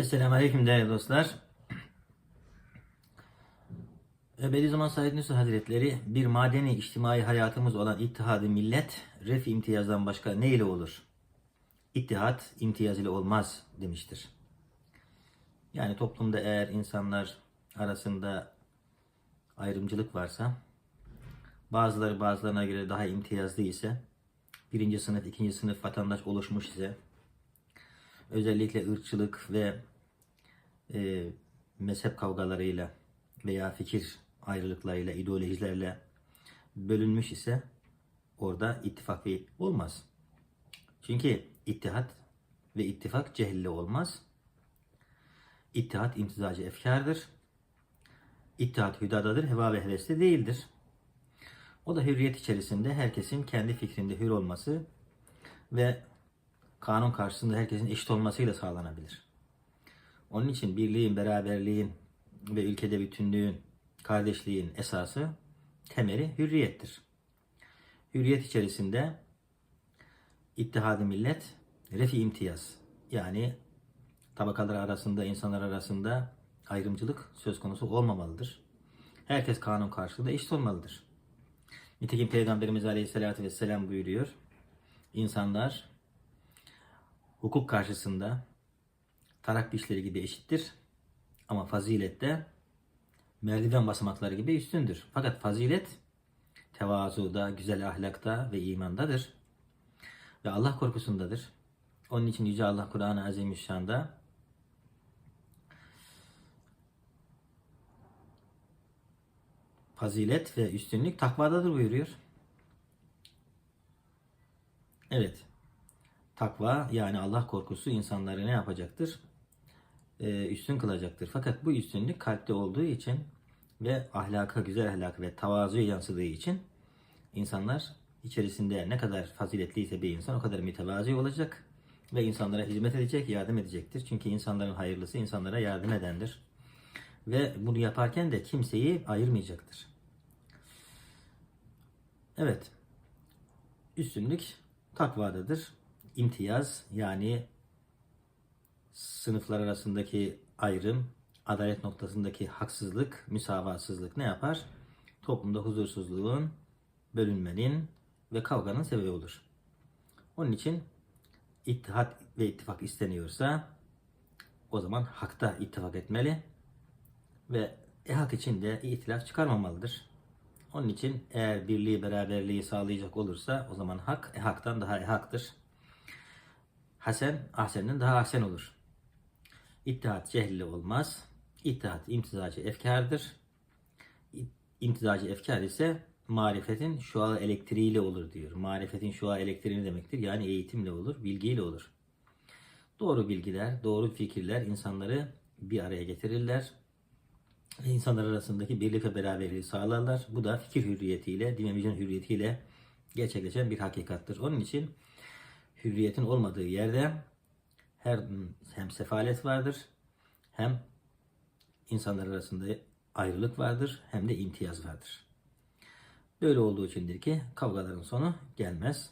Esselamu Aleyküm değerli dostlar. Bediüzzaman Said Nursi Hazretleri bir madeni içtimai hayatımız olan ittihadı millet ref imtiyazdan başka ne ile olur? İttihat imtiyaz ile olmaz demiştir. Yani toplumda eğer insanlar arasında ayrımcılık varsa bazıları bazılarına göre daha imtiyazlı ise birinci sınıf, ikinci sınıf vatandaş oluşmuş ise özellikle ırkçılık ve e, mezhep kavgalarıyla veya fikir ayrılıklarıyla, ideolojilerle bölünmüş ise orada ittifak olmaz. Çünkü ittihat ve ittifak cehille olmaz. İttihat imtizacı efkardır. İttihat hüdadadır, heva ve hevesli değildir. O da hürriyet içerisinde herkesin kendi fikrinde hür olması ve kanun karşısında herkesin eşit olmasıyla sağlanabilir. Onun için birliğin, beraberliğin ve ülkede bütünlüğün, kardeşliğin esası temeli hürriyettir. Hürriyet içerisinde ittihadı millet, refi imtiyaz yani tabakalar arasında, insanlar arasında ayrımcılık söz konusu olmamalıdır. Herkes kanun karşısında eşit olmalıdır. Nitekim Peygamberimiz Aleyhisselatü Vesselam buyuruyor. İnsanlar hukuk karşısında tarak dişleri gibi eşittir. Ama fazilette merdiven basamakları gibi üstündür. Fakat fazilet tevazuda, güzel ahlakta ve imandadır. Ve Allah korkusundadır. Onun için Yüce Allah Kur'an-ı Azimüşşan'da fazilet ve üstünlük takvadadır buyuruyor. Evet. Takva yani Allah korkusu insanları ne yapacaktır? Ee, üstün kılacaktır. Fakat bu üstünlük kalpte olduğu için ve ahlaka, güzel ahlaka ve tavazuya yansıdığı için insanlar içerisinde ne kadar faziletliyse bir insan o kadar mütevazi olacak ve insanlara hizmet edecek, yardım edecektir. Çünkü insanların hayırlısı insanlara yardım edendir. Ve bunu yaparken de kimseyi ayırmayacaktır. Evet. Üstünlük takvadadır. İmtiyaz yani sınıflar arasındaki ayrım, adalet noktasındaki haksızlık, müsavatsızlık ne yapar? Toplumda huzursuzluğun, bölünmenin ve kavganın sebebi olur. Onun için ittihat ve ittifak isteniyorsa o zaman hakta ittifak etmeli ve e hak için de itilaf çıkarmamalıdır. Onun için eğer birliği beraberliği sağlayacak olursa o zaman hak e haktan daha e haktır. Hasen ahsenden daha ahsen olur. İttihat cehille olmaz. İttihat imtizacı efkardır. İmtizacı efkar ise marifetin şua elektriğiyle olur diyor. Marifetin şua elektriği demektir? Yani eğitimle olur, bilgiyle olur. Doğru bilgiler, doğru fikirler insanları bir araya getirirler. İnsanlar arasındaki birlik ve beraberliği sağlarlar. Bu da fikir hürriyetiyle, dinamizm hürriyetiyle gerçekleşen bir hakikattır. Onun için hürriyetin olmadığı yerde her hem sefalet vardır, hem insanlar arasında ayrılık vardır, hem de imtiyaz vardır. Böyle olduğu içindir ki kavgaların sonu gelmez.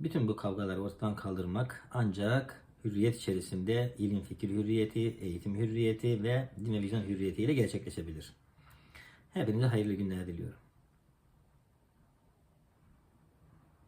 Bütün bu kavgaları ortadan kaldırmak ancak hürriyet içerisinde ilim fikir hürriyeti, eğitim hürriyeti ve din ve vicdan hürriyetiyle gerçekleşebilir. Hepinize hayırlı günler diliyorum.